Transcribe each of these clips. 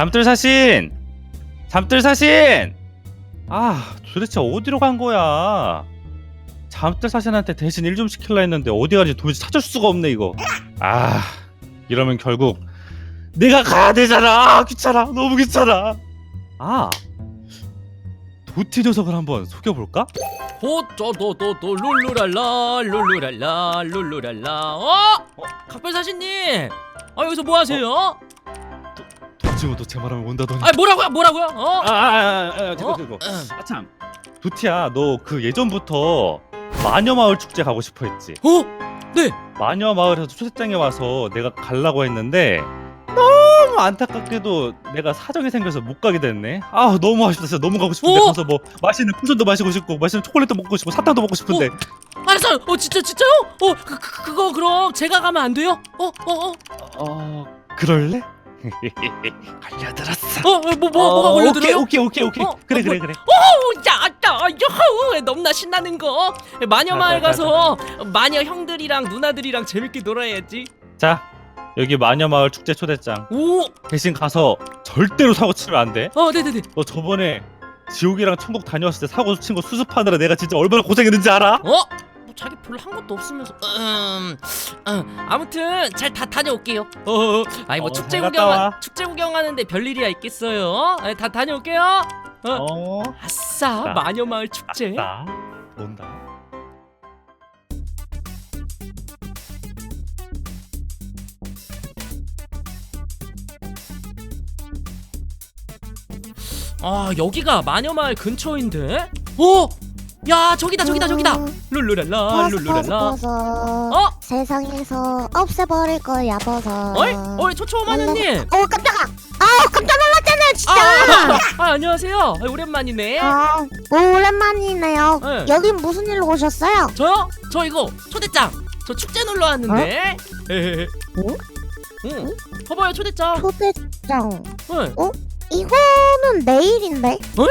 잠들 사신! 잠들 사신! 아, 도대체 어디로 간 거야? 잠들 사신한테 대신 일 좀 시킬라 했는데 어디 가는지 도대체 찾을 수가 없네 이거. 아, 이러면 결국 내가 가야 되잖아. 아, 귀찮아. 너무 귀찮아. 아, 도티 녀석을 한번 속여볼까? 호또또또또 룰루랄라 룰루랄라 룰루랄라 어? 어? 각별사신님 아 여기서 뭐 하세요? 도지모도 제 말하면 온다더니. 아 뭐라고요 뭐라고요? 어? 아, 아, 아, 아, 잠깐, 어? 잠깐. 음. 아 참, 도티야, 너 그 예전부터 마녀마을 축제 가고 싶어 했지? 어? 네 마녀 마을에서 초대장에 와서 내가 가려고 했는데 너무 안타깝게도 내가 사정이 생겨서 못 가게 됐네. 아 너무 아쉽다. 진짜 너무 가고 싶은데 어? 가서 뭐 맛있는 쿠션도 마시고 싶고 맛있는 초콜릿도 먹고 싶고 사탕도 먹고 싶은데 알았어요 어 진짜 진짜요? 어 그, 그, 그거 그럼 제가 가면 안 돼요? 어? 어? 어? 어 그럴래? 걸려들었어. 어? 어, 뭐, 뭐, 뭐가 걸려들어요? 오케이 오케이 오케이 오케이. 어? 그래 어, 그래 그래. 오, 야, 야, 여호, 너무나 신나는 거. 마녀 마을 가서 마녀 형들이랑 누나들이랑 재밌게 놀아야지. 자 여기 마녀 마을 축제 초대장 오, 대신 가서 절대로 사고 치면 안 돼. 어, 네네네. 너 저번에 지옥이랑 천국 다녀왔을 때 사고 친 거 수습하느라 내가 진짜 얼마나 고생했는지 알아? 어? 뭐 자기 별로 한 것도 없으면서. 음, 음 아무튼 잘 다 다녀올게요. 어, 어, 아니 뭐 어, 축제 잘 구경 와. 축제 구경하는데 별일이야 있겠어요? 아, 다 다녀올게요. 어. 어. 아싸, 아싸. 마녀 마을 축제. 나 논다. 아, 여기가 마녀 마을 근처인데. 어? 야, 저기다, 저기다, 저기다. 룰루랄라, 룰루랄라. 버섯 어? 세상에서 없애버릴 거야 버섯 어이? 어이, 초초마녀님. 어 깜짝아 아 깜짝 놀랐잖아요 진짜 아, 아, 안녕하세요. 아, 오랜만이네. 아, 오랜만이네요 네. 여긴 무슨 일로 오셨어요? 저요? 저 이거 초대장. 저 축제 놀러 왔는데. 에헤헤. 어? 응. 봐봐요 초대장. 초대장 응. 이거는 내일인데 어?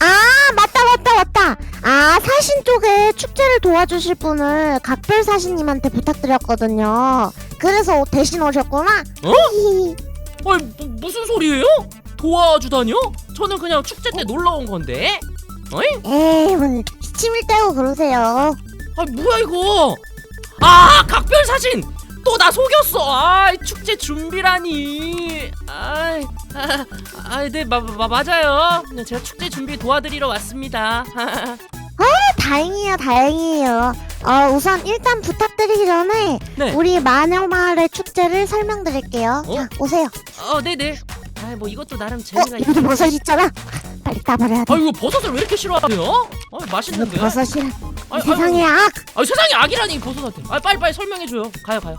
아 맞다 맞다 맞다 아 사신 쪽에 축제를 도와주실 분을 각별 사신님한테 부탁드렸거든요 그래서 대신 오셨구나 어? 아니 뭐, 무슨 소리예요? 도와주다뇨? 저는 그냥 축제 때 놀러 온 건데. 에이 뭐 기침을 떼고 그러세요 아 뭐야 이거? 아 각별 사진 또 나 속였어. 아 축제 준비라니. 아이 아, 아, 네 마, 마, 맞아요. 네, 제가 축제 준비 도와드리러 왔습니다. 다행이에요, 다행이에요. 어, 우선 일단 부탁드리기 전에 네. 우리 마녀마을의 축제를 설명드릴게요. 어? 자, 오세요. 어 네 네. 아 뭐 이것도 나름 어, 재미가 있. 여기 버섯 있잖아. 빨리 따버려야 돼. 아 이거 버섯을 왜 이렇게 싫어하세요? 아 맛있는데. 버섯이라 아, 세상의 악. 아 세상에 악이라니 버섯한테. 아 빨리 빨리 설명해 줘요. 가요 가요.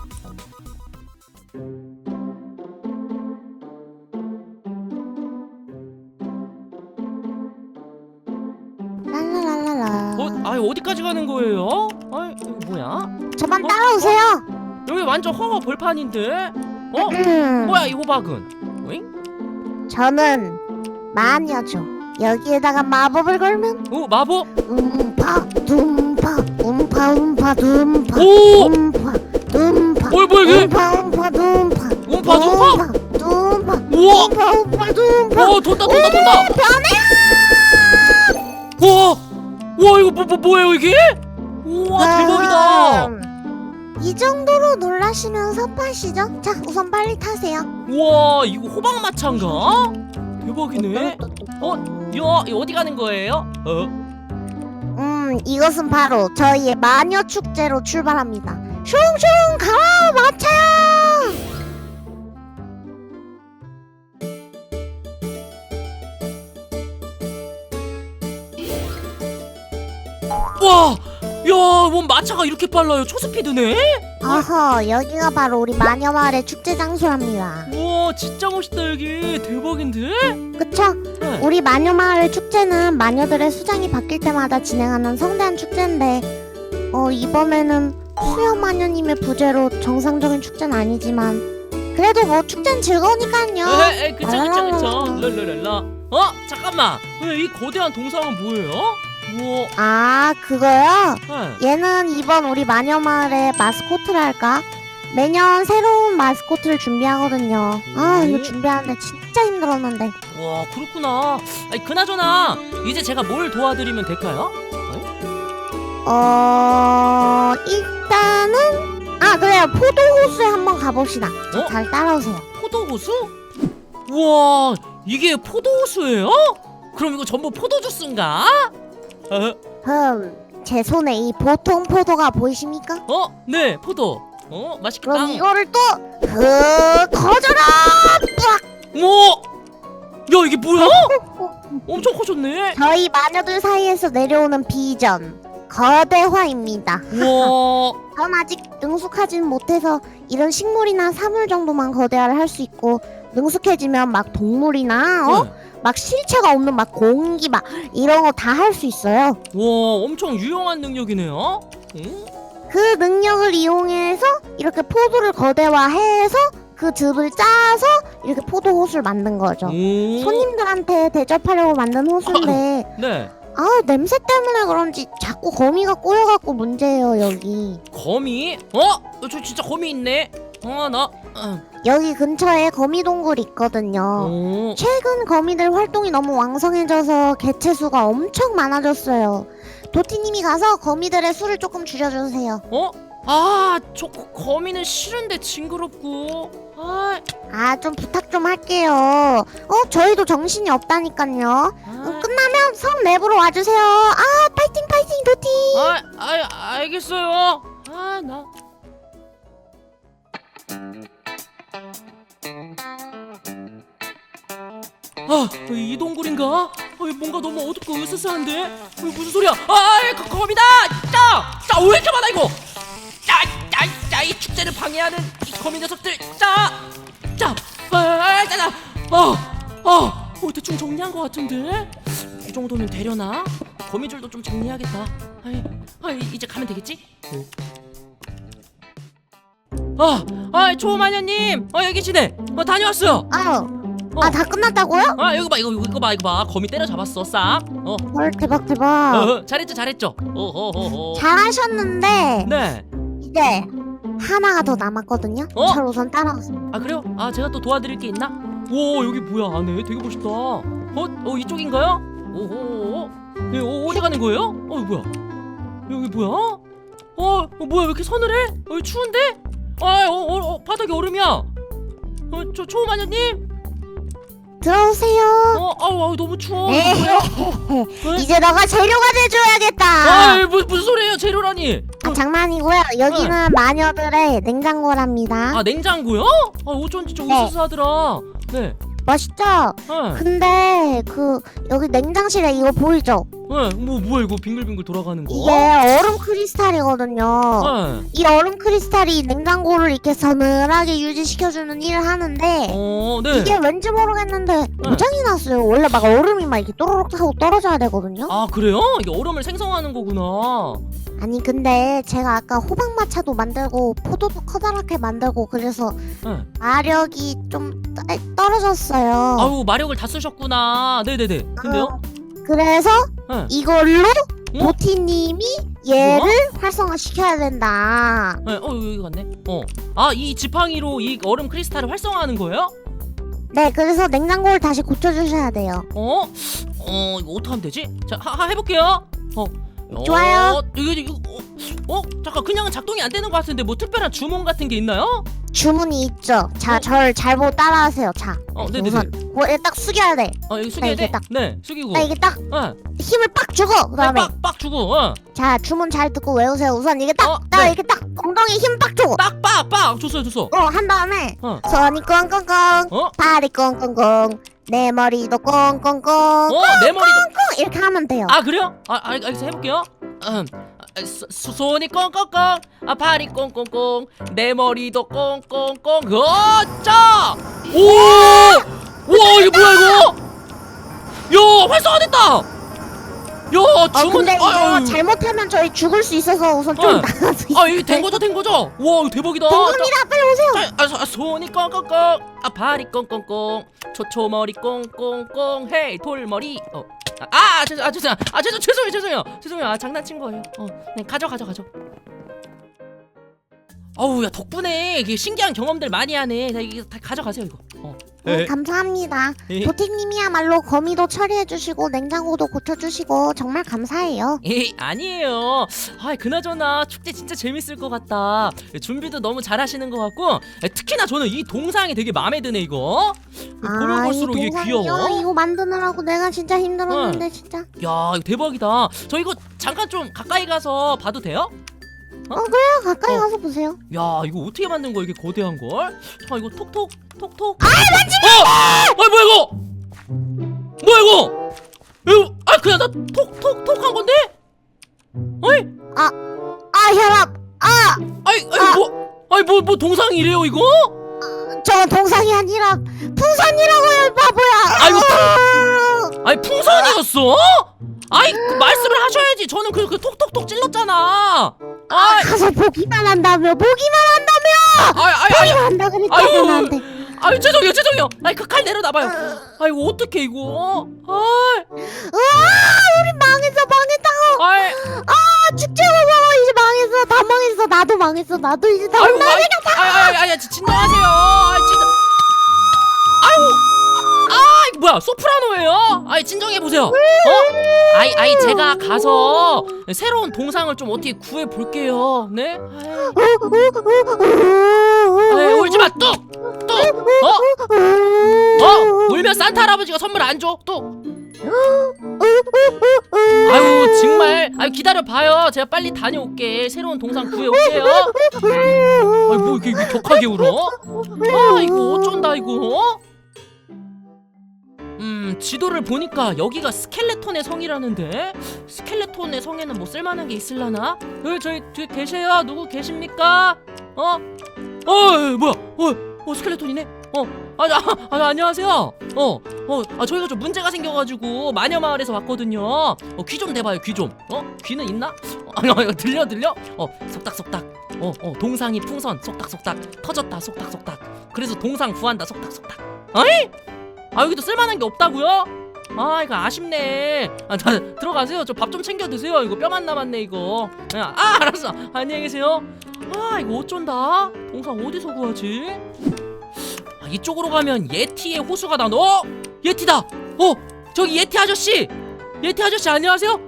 랄랄랄랄라. 어, 아 어디까지 가는 거예요? 아 이거 뭐야? 저만 어? 따라오세요. 여기 완전 허허 벌판인데. 어? 음, 뭐야 이 호박은? 어잉? 저는 마녀죠. 여기에다가 마법을 걸면 어 마법? 음파 둠파 음파 음파 둠파 오! 음파 둠파 뭐야 뭐야 이게? 음파 음파 둠파 음파 둠파? 둠파 우와! 음파 음파 둠파 어 돈다 돈다 돈다. 변해 우와! 우와 이거 뭐, 뭐 뭐예요 이게? 우와 대박이다. 음, 이 정도로 놀라시면 섭하시죠? 자, 우선 빨리 타세요. 우와 이거 호박 마차인가? 대박이네. 어? 야 이거 어디 가는 거예요? 어? 음, 이것은 바로 저희의 마녀 축제로 출발합니다. 슝슝 가라 마차야! 와! 야, 뭔 마차가 이렇게 빨라요? 초스피드네? 어허, 여기가 바로 우리 마녀 마을의 축제 장소랍니다. 우와, 진짜 멋있다, 여기. 대박인데? 그쵸? 네. 우리 마녀 마을의 축제는 마녀들의 수장이 바뀔 때마다 진행하는 성대한 축제인데, 어, 이번에는 수영 마녀님의 부재로 정상적인 축제는 아니지만, 그래도 뭐 축제는 즐거우니까요. 에, 에, 그쵸, 그쵸, 그쵸. 랄랄랄라. 어? 잠깐만. 왜이 거대한 동상은 뭐예요? 우와, 아, 그거요? 네. 얘는 이번 우리 마녀 마을의 마스코트랄까? 매년 새로운 마스코트를 준비하거든요. 아, 이거 오. 준비하는데 진짜 힘들었는데. 와 그렇구나. 아니 그나저나 이제 제가 뭘 도와드리면 될까요? 어 일단은 아 그래요 포도호수에 한번 가봅시다. 저 어? 잘 따라오세요. 포도호수? 우와 이게 포도호수예요? 그럼 이거 전부 포도 주스인가? 어, 흠, 제 손에 이 보통 포도가 보이십니까? 어, 네 포도. 어 맛있겠다. 그럼 이거를 또 그, 거저라! 뭐? 야 이게 뭐야? 엄청 커졌네. 저희 마녀들 사이에서 내려오는 비전 거대화입니다. 우와. 전 아직 능숙하진 못해서 이런 식물이나 사물 정도만 거대화를 할 수 있고 능숙해지면 막 동물이나 어? 네. 막 실체가 없는 막 공기 막 이런 거 다 할 수 있어요. 와 엄청 유용한 능력이네요. 응? 그 능력을 이용해서 이렇게 포도를 거대화해서 그 즙을 짜서 이렇게 포도 호수를 만든 거죠. 오. 손님들한테 대접하려고 만든 호수인데 네. 아 냄새 때문에 그런지 자꾸 거미가 꼬여갖고 문제예요 여기. 거미? 어? 저 진짜 거미 있네. 어 나. 어. 여기 근처에 거미 동굴 있거든요. 오. 최근 거미들 활동이 너무 왕성해져서 개체 수가 엄청 많아졌어요. 도티님이 가서 거미들의 수를 조금 줄여주세요. 어? 아, 저 거- 거미는 싫은데 징그럽고. 아, 아, 좀 부탁 좀 할게요. 어, 저희도 정신이 없다니까요. 아, 음, 끝나면 성 내부로 와주세요. 아, 파이팅, 파이팅, 도티! 아, 아, 알겠어요. 아, 나. 아, 이 동굴인가? 아, 뭔가 너무 어둡고 으스스한데? 어, 무슨 소리야? 아, 거, 거미다! 짜! 짜, 왜 이렇게 많아, 이거? 짜, 짜, 짜, 이 축제를 방해하는 이 거미 녀석들! 짜! 짜! 아, 아, 짜, 짜! 아, 아, 어, 대충 정리한 것 같은데? 이 정도면 되려나? 거미줄도 좀 정리해야겠다. 아이, 아이, 이제 가면 되겠지? 아, 아, 초마녀님, 어 여기 계시네. 어 다녀왔어요. 아 유, 아, 다 끝났다고요? 아 여기 봐, 이거 이거 봐, 이거 봐. 거미 때려 잡았어, 싹. 어, 헐, 대박, 대박. 어 잘했죠, 잘했죠. 어허허허. 잘하셨는데, 네. 이제 하나가 더 남았거든요. 어? 저를 우선 따라오세요. 아 그래요? 아 제가 또 도와드릴 게 있나? 오 여기 뭐야 안에 되게 멋있다. 어, 어 이쪽인가요? 오호. 네, 어, 어디 가는 거예요? 어 이거 뭐야? 여기 뭐야? 어, 어 뭐야 왜 이렇게 서늘해? 어 추운데? 아, 어, 어, 어 바닥에 얼음이야. 어, 저 초마녀님. 들어오세요. 어, 아우, 아우 너무 추워. 에헤. 네? 이제 너가 재료가 돼줘야겠다. 아, 무슨 무슨 소리예요, 재료라니? 아, 장난이고요. 여기는 마녀들의 냉장고랍니다. 아, 냉장고요? 아, 어쩐지 좀 네. 으스스하더라. 네. 멋있죠? 네. 근데 그 여기 냉장실에 이거 보이죠? 네. 뭐 뭐야 이거 빙글빙글 돌아가는 거? 이게 얼음 크리스탈이거든요. 네. 이 얼음 크리스탈이 냉장고를 이렇게 서늘하게 유지시켜주는 일을 하는데 어, 네. 이게 왠지 모르겠는데 고장이 났어요. 원래 막 얼음이 막 이렇게 또르륵 하고 떨어져야 되거든요. 아, 그래요? 이게 얼음을 생성하는 거구나. 아니 근데 제가 아까 호박마차도 만들고 포도도 커다랗게 만들고 그래서 네. 마력이 좀 떠- 떨어졌어요. 아유, 마력을 다 쓰셨구나. 네, 네, 네. 근데요? 어, 그래서 네. 이걸로 어? 도티님이 얘를 활성화 시켜야 된다. 네. 어, 여기 갔네. 어. 아, 이 지팡이로 이 얼음 크리스탈을 활성화하는 거예요? 네, 그래서 냉장고를 다시 고쳐주셔야 돼요. 어? 어, 이거 어떻게 하면 되지? 자, 하, 하 해볼게요. 어. 좋아요. 어, 이거 이거 어, 어? 잠깐 그냥 작동이 안 되는 것 같은데 뭐 특별한 주문 같은 게 있나요? 주문이 있죠. 자, 어? 절잘 보고 따라하세요. 자, 어, 네네네. 우선 고에 딱 숙여야 돼. 어, 여기 숙여야 이렇게 돼. 딱. 네, 숙이고. 나 이게 딱 어. 힘을 빡 주고 그다음에 빡, 빡 주고. 어. 자 주문 잘 듣고 외우세요. 우선 이게 딱, 어, 딱 네. 이렇게 딱 엉덩이 힘 빡 주고 빡, 빡, 빡. 줬어요, 줬어. 어 한 다음에 어. 손이 꽁꽁꽁 어? 발이 꽁꽁꽁 내 머리도 꽁꽁꽁 어, 내 머리도. 꽁 이렇게 하면 돼요. 아, 그래요? 아, 알, 알겠어. 해볼게요. 음. 아, 소, 소- 손이 꽁꽁꽁, 아 발이 꽁꽁꽁, 내 머리도 꽁꽁꽁. 어짜! 오! 와, 이게 뭐야 이거? 야, 활성화됐다. 야, 어 주문. 근데 이거 아유. 잘못하면 저희 죽을 수 있어서 우선 좀 어. 나가서 아, 이게 된 거죠, 된 거죠? 와, 이거 대박이다. 된 겁니다. 빨리 오세요. 자, 아, 소- 아, 손이 꽁꽁꽁, 아 발이 꽁꽁꽁, 초초머리 꽁꽁꽁, 헤이 돌머리. 어, 아, 아, 죄송, 아, 죄송, 아, 죄송, 죄송해요, 죄송해요, 죄송해요. 아, 장난친 거예요. 어, 네, 가져, 가져, 가져. 어우, 야 덕분에 이게 신기한 경험들 많이 하네. 자, 다 가져가세요, 이거. 어, 네, 네. 감사합니다. 예. 도티님이야말로 거미도 처리해주시고 냉장고도 고쳐주시고 정말 감사해요. 에이 아니에요 아 그나저나 축제 진짜 재밌을 것 같다 준비도 너무 잘하시는 것 같고 에, 특히나 저는 이 동상이 되게 마음에 드네 이거 보면 아, 이 볼수록 이게 동상이요? 귀여워 이거 만드느라고 내가 진짜 힘들었는데 진짜. 야 이거 대박이다 저 이거 잠깐 좀 가까이 가서 봐도 돼요? 그래요 가까이 어. 가서 보세요. 야 이거 어떻게 만든 거야 이게 거대한 걸? 자 이거 톡톡 톡톡 아 만지마! 어! 아 뭐야 이거 뭐야 이거 이거 아 그냥 나 톡톡톡 한 건데? 어이 아 혈압. 아 아이 아이 아. 뭐 아이 뭐 뭐 동상이 이래요 이거? 저 동상이 아니라 풍선이라고요 바보야. 아이고, 아, 아이 풍선이었어? 아이 그 말씀을 하셔야지 저는 그, 그 톡톡톡 찔렀잖아 아이 가서 보기만 한다며 보기만 한다며 아이 아이 아이 보기만 한다 아유. 나한테. 아이 죄송해요 죄송해요 아이 그칼 내려놔봐요 아이고 어떡해 이거 아이 으아 우리 망했어 망했다고. 아이 아 축제가 봐 이제 망했어 다 망했어 나도 망했어 나도 이제 다 망했어. 아이, 아이, 아이, 아이, 진정하세요. 아이, 진정. 아이고, 아, 이거 뭐야? 소프라노예요? 아이, 진정해 보세요. 어? 아이, 아이, 제가 가서 새로운 동상을 좀 어떻게 구해 볼게요. 네? 아이, 아이, 울지 마, 뚝, 뚝. 어? 어? 울면 산타 할아버지가 선물 안 줘, 뚝. 아유, 정말. 아유, 기다려 봐요. 제가 빨리 다녀올게. 새로운 동상 구해 올게요. 아이, 뭐 이렇게, 격하게 울어? 아 이거 어쩐다 이거 음 지도를 보니까 여기가 스켈레톤의 성이라는데 스켈레톤의 성에는 뭐 쓸만한 게 있을라나? 여기 저기 뒤에 계세요 누구 계십니까? 어? 어 뭐야 어, 어 스켈레톤이네 어 아, 아, 아 안녕하세요 어 어 아 저희가 좀 문제가 생겨가지고 마녀 마을에서 왔거든요 어 귀 좀 대봐요 귀 좀 어 귀는 있나? 어, 아 이거 들려 들려? 어 속닥속닥 어, 어, 동상이 풍선 속닥속닥 터졌다 속닥속닥 그래서 동상 구한다 속닥속닥 어이? 아 여기도 쓸만한 게 없다고요? 아 이거 아쉽네. 아 자, 들어가세요. 저 밥 좀 챙겨 드세요. 이거 뼈만 남았네 이거. 야, 아 알았어. 안녕히 계세요. 아 이거 어쩐다? 동상 어디서 구하지? 아, 이쪽으로 가면 예티의 호수가 나 어 예티다! 어 저기 예티 아저씨! 예티 아저씨 안녕하세요?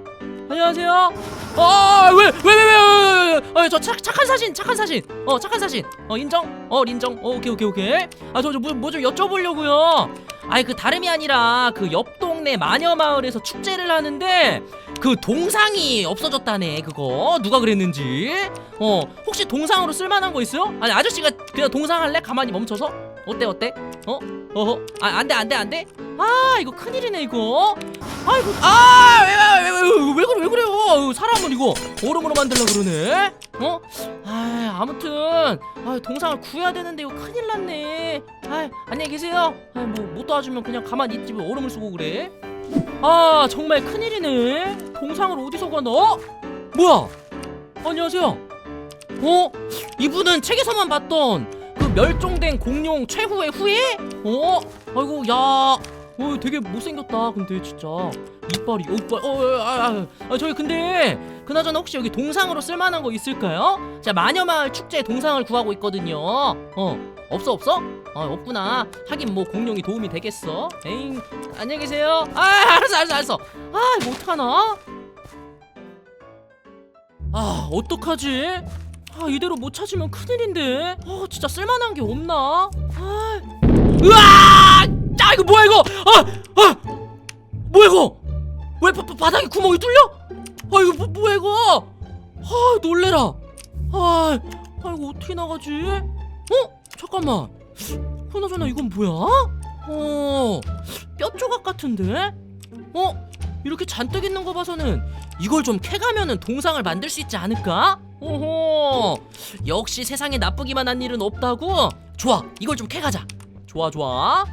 안녕하세요? 어왜왜왜왜저 착한 사신 착한 사신 어 착한 사신 어 인정? 어 인정? 어 오케이 오케이 오케이. 아 저 저 뭐 좀 여쭤보려고요 아이 그 다름이 아니라 그 옆 동네 마녀 마을에서 축제를 하는데 그 동상이 없어졌다네 그거. 누가 그랬는지. 어 혹시 동상으로 쓸만한 거 있어요? 아니 아저씨가 그냥 동상 할래? 가만히 멈춰서 어때 어때? 어? 어허? 아 안돼 안돼 안돼? 아 이거 큰일이네 이거. 아이고 아왜왜왜왜 왜 그래 왜 그래요 사람은 이거 얼음으로 만들려 그러네. 어? 아 아무튼 아 동상을 구해야 되는데 이거 큰일 났네. 아 안녕히 계세요. 아뭐못 도와주면 그냥 가만히 있지 왜 얼음을 쓰고 그래. 아 정말 큰일이네. 동상을 어디서 가나 어? 뭐야? 안녕하세요. 어? 이분은 책에서만 봤던 그 멸종된 공룡 최후의 후예? 어? 아이고 야 어, 되게 못생겼다. 근데 진짜 이빨이 어, 이빨. 어, 아, 아, 아, 저희 근데 그나저나 혹시 여기 동상으로 쓸만한 거 있을까요? 자 마녀마을 축제 동상을 구하고 있거든요. 어, 없어 없어? 어, 없구나. 하긴 뭐 공룡이 도움이 되겠어. 에잉, 안녕히 계세요. 아, 알았어, 알았어, 알았어. 아, 이거 어떡하나? 아, 어떡하지? 아, 이대로 못 찾으면 큰일인데. 아, 진짜 쓸만한 게 없나? 아, 으아! 아 이거 뭐야 이거 아! 아! 뭐야 이거 왜 바, 바, 바닥에 구멍이 뚫려? 아 이거 뭐, 뭐야 이거 아 놀래라 아, 아 이거 어떻게 나가지? 어? 잠깐만 그나저나 이건 뭐야? 어, 뼈 조각 같은데? 어? 이렇게 잔뜩 있는 거 봐서는 이걸 좀 캐가면은 동상을 만들 수 있지 않을까? 오호 역시 세상에 나쁘기만 한 일은 없다고? 좋아 이걸 좀 캐가자 좋아 좋아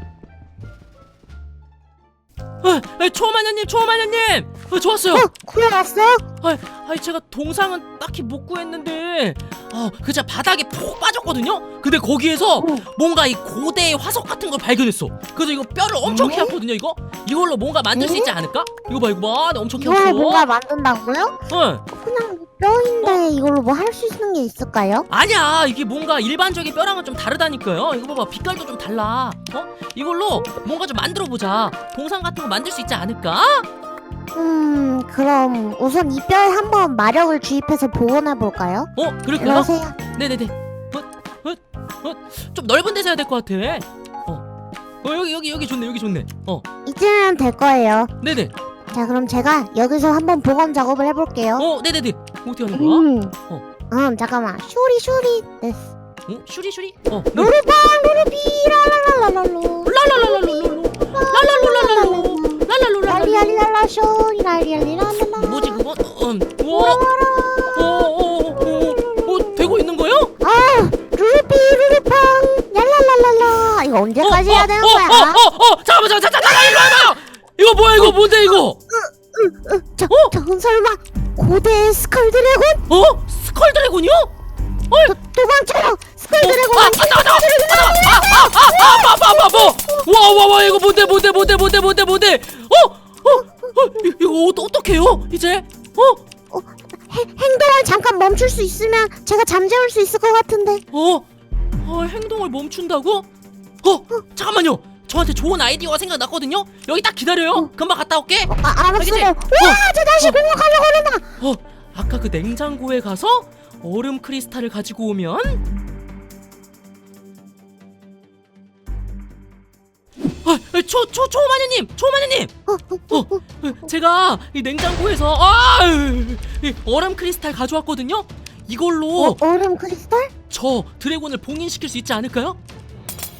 아, 아, 초마녀님, 초마녀님, 아, 좋았어요. 어 구해왔어? 아, 아, 제가 동상은 딱히 못 구했는데, 어, 그저 바닥에 푹 빠졌거든요. 근데 거기에서 어. 뭔가 이 고대의 화석 같은 걸 발견했어. 그래서 이거 뼈를 엄청 어? 캐왔거든요. 이거 이걸로 뭔가 만들 수 있지 않을까? 이거 봐, 이거 봐, 나 엄청 이걸로 캐왔어. 뭔가 만든다고요? 어, 그냥 뼈인데 이걸로 뭐 할 수 있는 게 있을까요? 아니야 이게 뭔가 일반적인 뼈랑은 좀 다르다니까요 이거 봐봐 빛깔도 좀 달라 어? 이걸로 뭔가 좀 만들어보자 동상 같은 거 만들 수 있지 않을까? 음 그럼 우선 이 뼈에 한번 마력을 주입해서 복원해 볼까요? 어? 그럴까요? 이러세요. 네네네 좀 넓은 데서 해야 될 것 같아 어. 어 여기 여기 여기 좋네 여기 좋네 어 이쯤 될 거예요. 네네 자 그럼 제가 여기서 한번 복원 작업을 해볼게요. 어 네네네 어떻게 하는 거야? 음. 어. 음 잠깐만 슈리 슈리 됐어 응? 슈리 슈리? 어. 룰. 루루빵 루루비 랄랄랄랄로 랄랄랄랄랄로. 랄랄랄랄랄로. 랄랄랄랄랄로. 랄리랄라 슈리 랄리랄리랄라 뭐지 그거? 음. 우와. 어, 어, 어, 어, 어, 되고 있는 거예요? 아 루루비 루루빵 랄랄랄랄라 이거 언제까지 해야 되는 거야? 어, 어, 어, 잠깐만, 잠깐만, 잠깐만, 이거 뭐야, 이거 뭔데 이거? 어? 자, 어? 자, 설마 고대 스컬 드래곤? 어? 스컬 드래곤이요? 어? 도망쳐요! 스컬 드래곤! 아, 나, 나, 나, 아, 아, 아, 아, 아, 아, 아, 아, 와, 와, 와, 이거 뭔데, 뭔데, 뭔데, 뭔데, 뭔데, 뭔데? 어? 어? 어? 이거 어떡해요, 이제? 어? 행동을 잠깐 멈출 수 있으면 제가 잠재울 수 있을 것 같은데. 어? 어 행동을 멈춘다고? 어? 잠깐만요. 저한테 좋은 아이디어가 생각났거든요 여기 딱 기다려요 어. 금방 갔다 올게 어, 아, 알겠지? 알았어요. 와, 저 다시 공격하려고 그러나. 어 아까 그 냉장고에 가서 얼음 크리스탈을 가지고 오면 아, 초, 초, 초마녀님! 초마녀님! 어, 어, 어, 어. 제가 이 냉장고에서 아, 이 얼음 크리스탈 가져왔거든요? 이걸로 어, 얼음 크리스탈? 저 드래곤을 봉인시킬 수 있지 않을까요?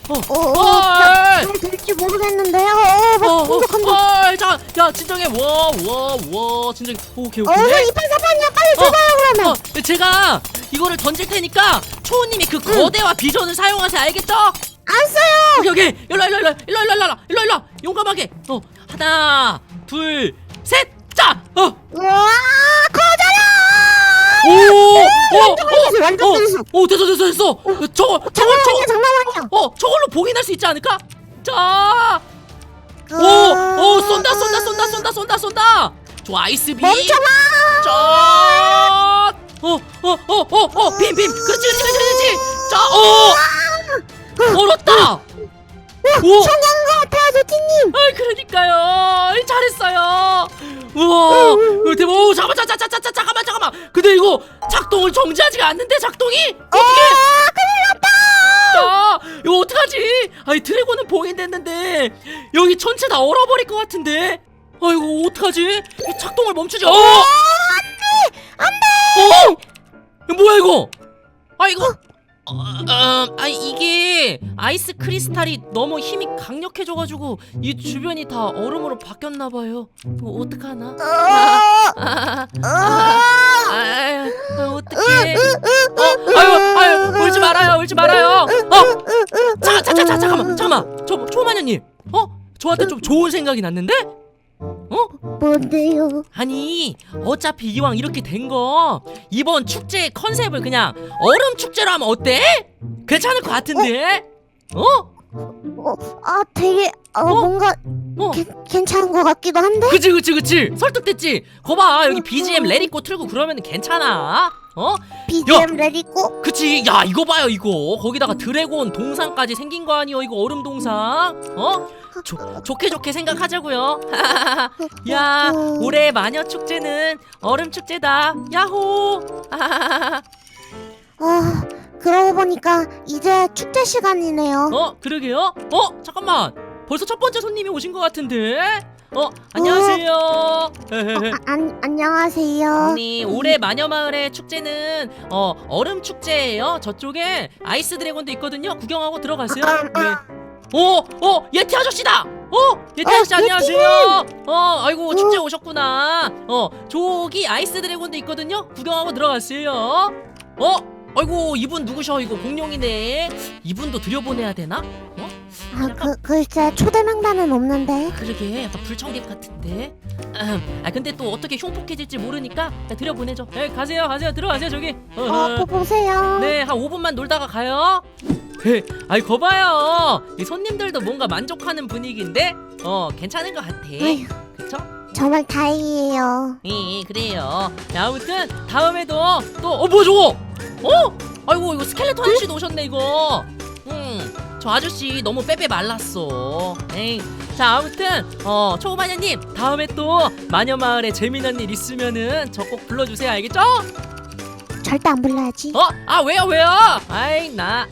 어, 어, 어어어 어, 될지 모르겠는데요 어어어어야 진정해, 와, 와, 와, 진정, 오케이, 오케이. 어, 네. 이판 사판이야. 빨리 죽어요 그러면. 어, 제가 이거를 던질 테니까 초우님이 그 거대와 비전을 사용하세요, 알겠죠? 안 써요. 오케이, 오케이, 일로, 와, 일로, 일로, 일로, 일로, 일로, 일로, 용감하게, 어, 하나, 둘, 셋, 자, 어, 우와. 오, 오, 완전 오. 오, 오, 됐어, 됐어, 됐어. 저거, 저거, 장난 저거, 아니야, 장난 아니야. 어, 저걸로 봉인할 수 있지 않을까? 자, 오, 어. 오, 쏜다, 쏜다, 쏜다, 쏜다, 쏜다, 쏜다. 저 아이스비. 멈춰봐. 자, 어, 어, 어, 어, 어, 빔, 빔. 그렇지, 그렇지, 그렇지, 그렇지. 자, 어, 얼었다. 오, 성공한 조티님. 아, 그러니까요. 잘했어요. 우와, 어, 대박. 오, 자, 자, 자, 잠깐만, 잠깐만. 근데 이거 작동을 정지하지가 않는데 작동이? 어, 큰일 났다. 자, 이거 어떡하지? 아니 드래곤은 봉인됐는데 여기 전체 다 얼어버릴 것 같은데. 아이고 어떡하지? 이 작동을 멈추지. 어, 안돼, 안돼. 어, 이거 뭐야 이거? 아 이거. 어, 어, 아 이게 아이스 크리스탈이 너무 힘이 강력해져가지고 이 주변이 다 얼음으로 바뀌었나 봐요. 이거 어떡하나? 어, 아, 어. 아유, 어떡해. 어, 아유, 아유, 울지 말아요, 울지 말아요. 어, 자, 자, 자, 자, 잠깐만, 잠깐만. 저 초마녀님, 어? 저한테 좀 좋은 생각이 났는데? 어? 뭔데요? 아니, 어차피 이왕 이렇게 된 거 이번 축제 컨셉을 그냥 얼음 축제로 하면 어때? 괜찮을 것 같은데? 어? 어, 아, 되게 어, 어? 뭔가 어? 게, 괜찮은 것 같기도 한데. 그치, 그치, 그치. 설득됐지. 거봐, 여기 BGM 레디코 틀고 그러면 괜찮아. 어? BGM 레디고. 그치. 야 이거 봐요 이거. 거기다가 드래곤 동상까지 생긴 거 아니여 이거 얼음 동상? 어? 좋 좋게 좋게 생각하자고요. 야 올해 마녀 축제는 얼음 축제다. 야호! 아, 그러고 보니까 이제 축제 시간이네요. 어 그러게요? 어 잠깐만. 벌써 첫 번째 손님이 오신 것 같은데 어 안녕하세요 헤헤헤. 아, 안, 안녕하세요. 언니 올해 마녀 마을의 축제는 어 얼음 축제예요. 저쪽에 아이스 드래곤도 있거든요. 구경하고 들어가세요. 네. 어, 어, 예티 아저씨다. 어, 예티 어, 아저씨 안녕하세요. 어, 아이고 어. 축제 오셨구나. 어, 저기 아이스 드래곤도 있거든요. 구경하고 들어가세요. 어, 아이고 이분 누구셔? 이거 공룡이네. 이분도 들여보내야 되나? 어? 아, 그, 글쎄 초대 명단은 없는데. 그러게 약간 불청객 같은데. 아흠. 아 근데 또 어떻게 흉폭해질지 모르니까 일단 들여보내죠. 네, 가세요, 가세요, 들어가세요 저기. 어, 보- 보세요. 네, 한 5분만 놀다가 가요. 네, 아이 거봐요. 이 손님들도 뭔가 만족하는 분위기인데, 어 괜찮은 것 같아. 아휴, 그쵸? 정말 다행이에요. 예, 그래요. 자, 아무튼 다음에도 또 어 뭐야 저거? 어? 아이고 이거 스켈레톤 아저씨 오셨네 이거. 음, 저 아저씨 너무 빼빼 말랐어. 에이. 자, 아무튼 어 초보마녀님 다음에 또 마녀 마을에 재미난 일 있으면은 저 꼭 불러주세요. 알겠죠? 절대 안 불러야지. 어? 아 왜요 왜요? 아이 나